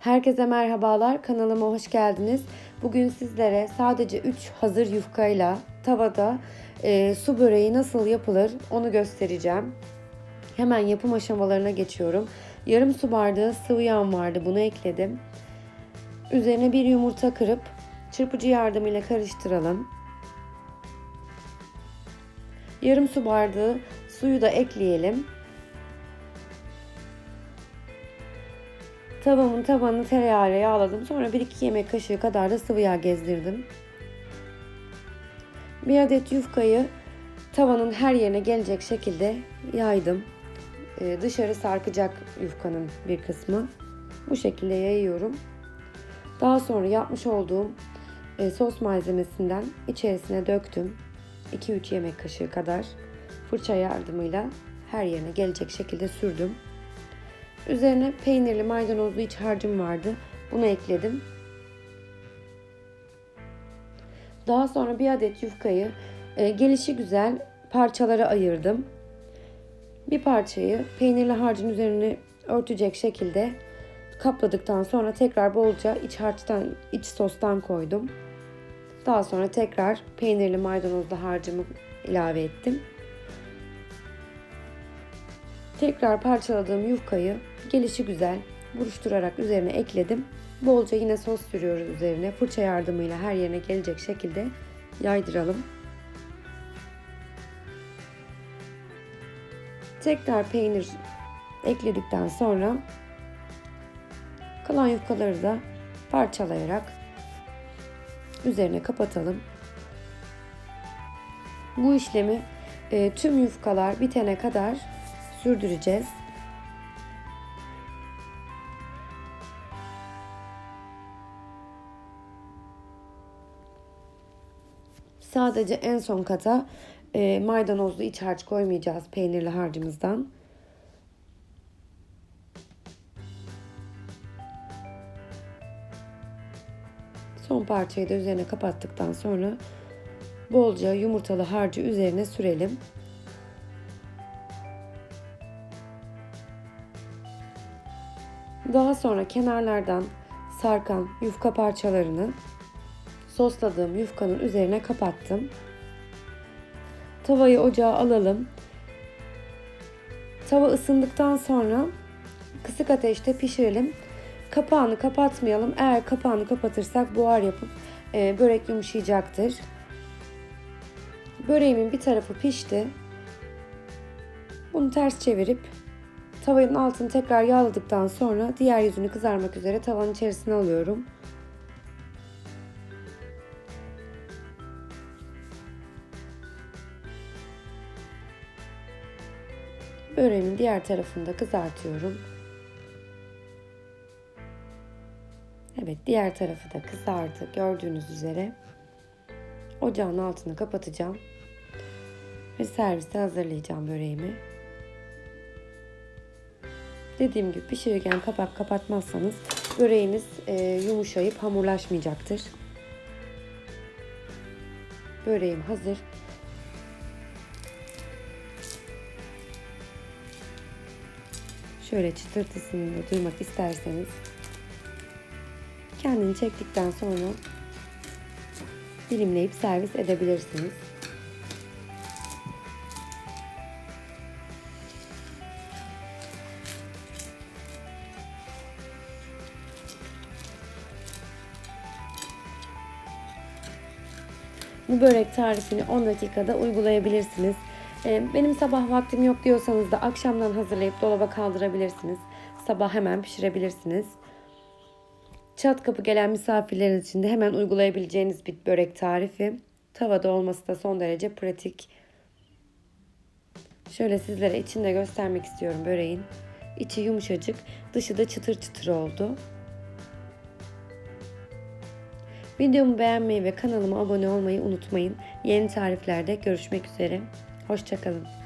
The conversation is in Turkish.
Herkese merhabalar, kanalıma hoş geldiniz. Bugün sizlere sadece 3 hazır yufkayla tavada e, su böreği nasıl yapılır onu göstereceğim. Hemen yapım aşamalarına geçiyorum. Yarım su bardağı sıvı yağım vardı, bunu ekledim. Üzerine bir yumurta kırıp çırpıcı yardımıyla karıştıralım. Yarım su bardağı suyu da ekleyelim. Tavamın tabanını tereyağıyla yağladım. Sonra 1-2 yemek kaşığı kadar da sıvı yağ gezdirdim. Bir adet yufkayı tavanın her yerine gelecek şekilde yaydım. Ee, dışarı sarkacak yufkanın bir kısmı. Bu şekilde yayıyorum. Daha sonra yapmış olduğum e, sos malzemesinden içerisine döktüm. 2-3 yemek kaşığı kadar fırça yardımıyla her yerine gelecek şekilde sürdüm. Üzerine peynirli maydanozlu iç harcım vardı. Bunu ekledim. Daha sonra bir adet yufkayı e, gelişi güzel parçalara ayırdım. Bir parçayı peynirli harcın üzerine örtecek şekilde kapladıktan sonra tekrar bolca iç harçtan, iç sostan koydum. Daha sonra tekrar peynirli maydanozlu harcımı ilave ettim. Tekrar parçaladığım yufkayı gelişi güzel buruşturarak üzerine ekledim. Bolca yine sos sürüyoruz üzerine. Fırça yardımıyla her yerine gelecek şekilde yaydıralım. Tekrar peynir ekledikten sonra kalan yufkaları da parçalayarak üzerine kapatalım. Bu işlemi e, tüm yufkalar bitene kadar sürdüreceğiz. Sadece en son kata e, maydanozlu iç harç koymayacağız peynirli harcımızdan. Son parçayı da üzerine kapattıktan sonra bolca yumurtalı harcı üzerine sürelim. Daha sonra kenarlardan sarkan yufka parçalarını sosladığım yufkanın üzerine kapattım. Tavayı ocağa alalım. Tava ısındıktan sonra kısık ateşte pişirelim. Kapağını kapatmayalım. Eğer kapağını kapatırsak buhar yapıp e, börek yumuşayacaktır. Böreğimin bir tarafı pişti. Bunu ters çevirip tavanın altını tekrar yağladıktan sonra diğer yüzünü kızarmak üzere tavanın içerisine alıyorum. Böreğimin diğer tarafını da kızartıyorum. Evet diğer tarafı da kızardı gördüğünüz üzere. Ocağın altını kapatacağım. Ve servise hazırlayacağım böreğimi. Dediğim gibi pişirirken kapak kapatmazsanız böreğiniz e, yumuşayıp hamurlaşmayacaktır. Böreğim hazır. Şöyle çıtırtısını da duymak isterseniz kendini çektikten sonra dilimleyip servis edebilirsiniz. Bu börek tarifini 10 dakikada uygulayabilirsiniz. Ee, Benim sabah vaktim yok diyorsanız da akşamdan hazırlayıp dolaba kaldırabilirsiniz. Sabah hemen pişirebilirsiniz. Çat kapı gelen misafirleriniz için de hemen uygulayabileceğiniz bir börek tarifi. Tavada olması da son derece pratik. Şöyle sizlere içinde göstermek istiyorum böreğin. İçi yumuşacık, dışı da çıtır çıtır oldu. Videomu beğenmeyi ve kanalıma abone olmayı unutmayın. Yeni tariflerde görüşmek üzere. Hoşçakalın.